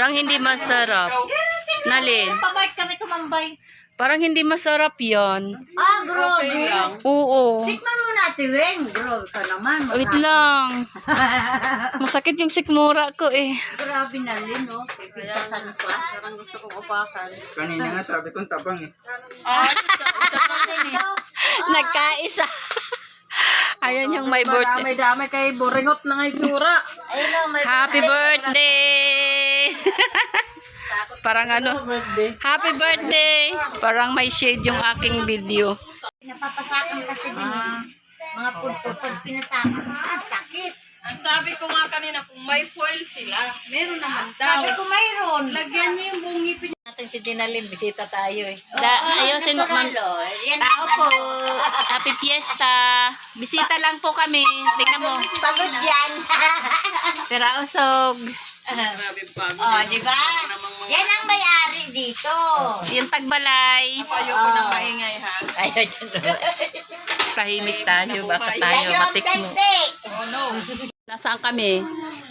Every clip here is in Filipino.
Parang hindi masarap. Nalin, Pabart kami tumambay. parang hindi masarap yan. Ah, grabe. Oo. Tikman mo natin, Weng. Grabe ka naman. Wait lang. Masakit yung sikmura ko eh. Grabe na rin, no? Pipitasan pa. Parang gusto kong upakan. Kanina nga sabi kong tabang eh. Nagkaisa. Ayan yung my birthday. Damay-damay kay Boringot na nga itsura. Ayun lang, may Happy birthday! Parang ano, happy birthday! Parang may shade yung aking video. Napapasakan kasi din. Mga pulpo, pag pinasakan, ah, sakit. Ang sabi ko nga kanina, kung may foil sila, meron naman daw. Sabi ko mayroon. Lagyan niyo yung buong ngipin Natin si Dinalin, bisita tayo eh. Da, ayusin mo, ma'am. Yan Tao po. Happy fiesta. Bisita lang po kami. Tingnan mo. Pagod yan. Pero usog. Grabe pagod. oh, di ba? Yan ang may-ari dito. Yung pagbalay. Ayoko nang maingay ha. Ayaw dyan. Tahimik tayo. Baka tayo matikmo. Oh no. Nasaan kami?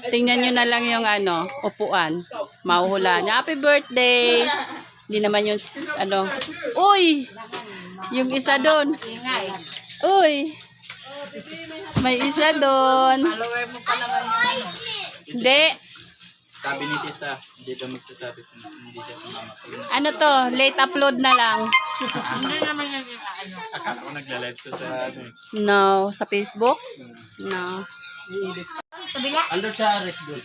Tingnan nyo na lang yung ano, upuan. Mauhula niya. Happy birthday! Hindi naman yung, ano, uy! Yung isa doon. Uy! May isa doon. Naman. Hindi. Sabi ni tita, hindi daw magsasabi kung hindi siya sumama. Ano to? Late upload na lang. Akala ko nagla-live to sa ano eh. No. Sa Facebook? No. Kabila. Ando sa Bull.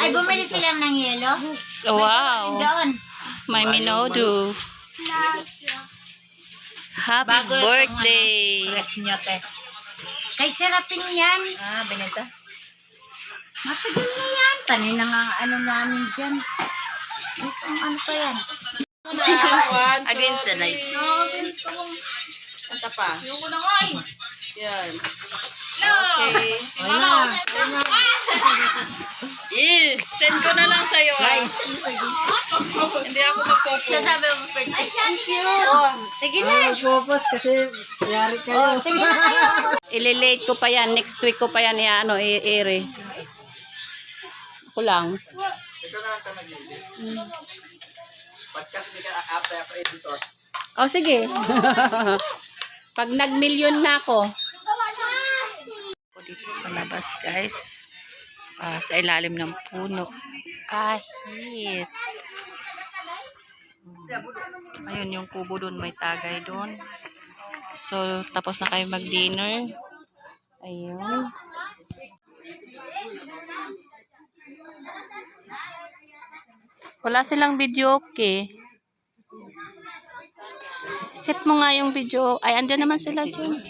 Ay, bumili silang ng yelo. Wow. Doon. May minodo. Happy birthday! nyo, te. Kay sarapin yan. Ah, binenta. Matagal na yan. Tanin na nga ang ano namin dyan. Ito, ano pa yan? One, two, Against the light. Anta pa. Yung una nga Yan. Okay. Eh, send ko na lang sa'yo. ah. Hindi ako magpo-post. Sasabi mo, birthday. Thank you. Oh, sige na. Pupos kasi yari kayo. Sige na kayo. Ililate ko pa yan. Next week ko pa yan ya, ano, i-ere. Ako lang. Ito na ang nag-edit. Podcast ni ka after ako editor. Oh, sige. Pag nag-million na ako. Ako dito sa labas, guys. Ah, sa ilalim ng puno. Kahit. Hmm. Ayun yung kubo doon. May tagay doon. So, tapos na kayo mag-dinner. Ayun. Wala silang video okay. Set mo nga yung video. Ay, andyan naman sila dyan.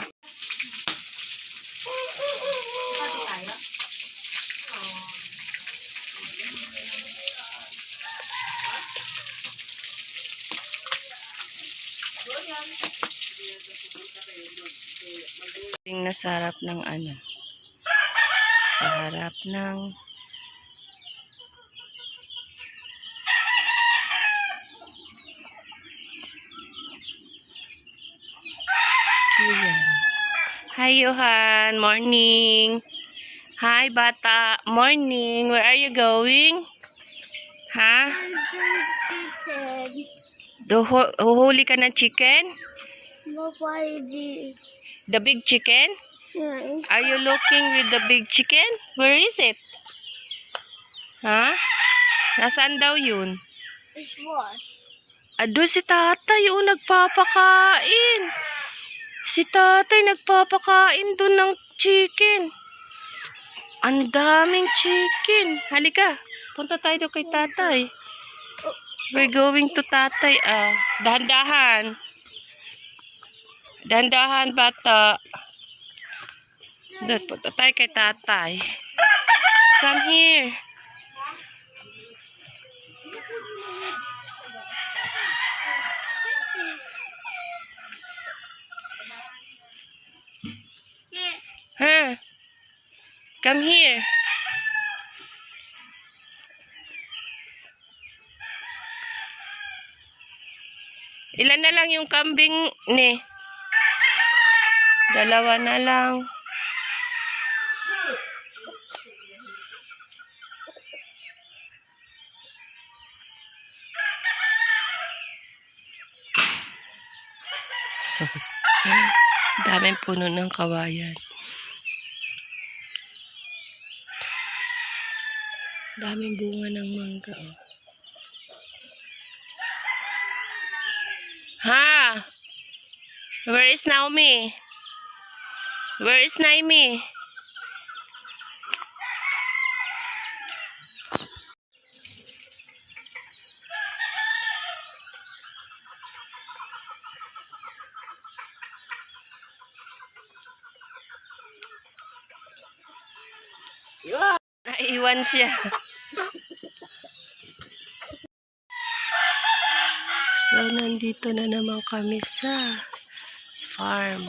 na sa harap ng ano sa harap ng Hi, Johan. Morning. Hi, bata. Morning. Where are you going? Ha? Duhu- Huhuli ka ng chicken? The big chicken? Are you looking with the big chicken? Where is it? Ha? Nasaan daw yun? Ado si tatay, oh, nagpapakain. Si tatay nagpapakain doon ng chicken. Ang daming chicken. Halika, punta tayo kay tatay. We're going to tatay, ah. Dahan-dahan. Dahan-dahan, bata. Doon, punta tayo kay tatay. Come here. Come here. Ilan na lang yung kambing ni? Dalawa na lang. Daming puno ng kawayan. Daming bunga ng mangga. Oh. Ha? Where is Naomi? Where is Naomi? Naiwan siya. Nandito na naman kami sa farm.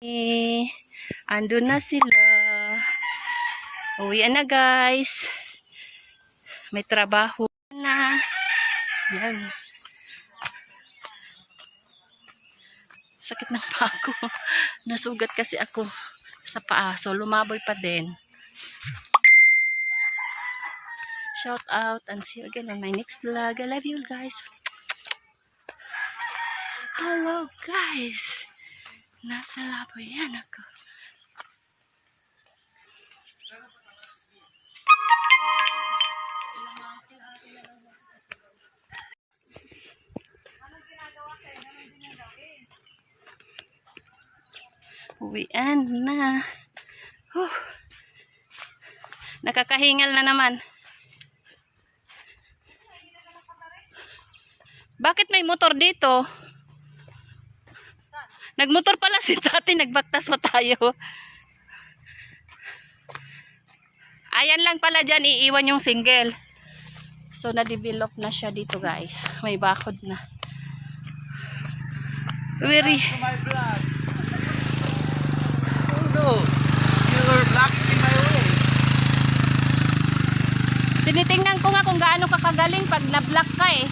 Eh, andun na sila. Uwian na guys. May trabaho na. Yan. Sakit ng paa ko. Nasugat kasi ako sa paa. So, lumaboy pa din. Shout out and see you again on my next vlog. I love you guys. Hello guys. Nasa labo yan ako. Uwian na. Huh. Nakakahingal na naman. Bakit may motor dito? Nagmotor pala si tati, nagbaktas pa tayo. Ayan lang pala dyan, iiwan yung single. So, na-develop na siya dito guys. May bakod na. Vlog. Oh no. You're blocking in my way. tinitingnan ko nga kung gaano ka kagaling pag na-block ka eh.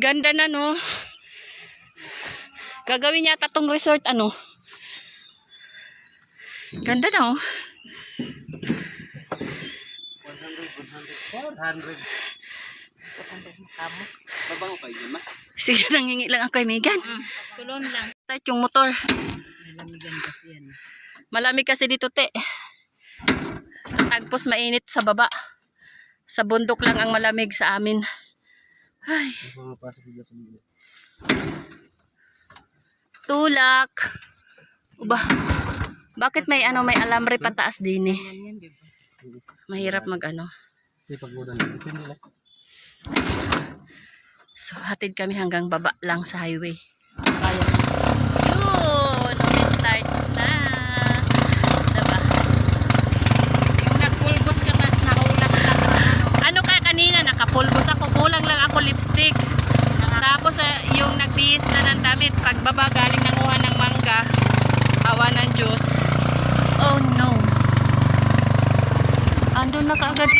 Ganda na, no? Gagawin yata tong resort, ano? Ganda na, oh. 400. Mabango kayo yun, ma? Sige, nangingi lang ako kay Megan. Tulon lang. Start yung motor. Nalamigan kasi yan. Malamig kasi dito, te. Sa tagpos mainit sa baba. Sa bundok lang ang malamig sa amin. Ay, Pumapasok bigla sa mga. tulak. Uba. Bakit may ano, may alambre pataas din eh? Mahirap mag ano. So, hatid kami hanggang baba lang sa highway. Kaya. Yun! Umi-start na. Diba? Yung nagpulbos ka, tapos naulak ka na ano. Ano ka kanina? Nakapulbos ako. Kulang lang ako lipstick. Tapos eh, yung nagbihis na ng damit. Pagbaba galing nanguha ng mangga. Awa ng Diyos. Oh no. Andun na kaagad.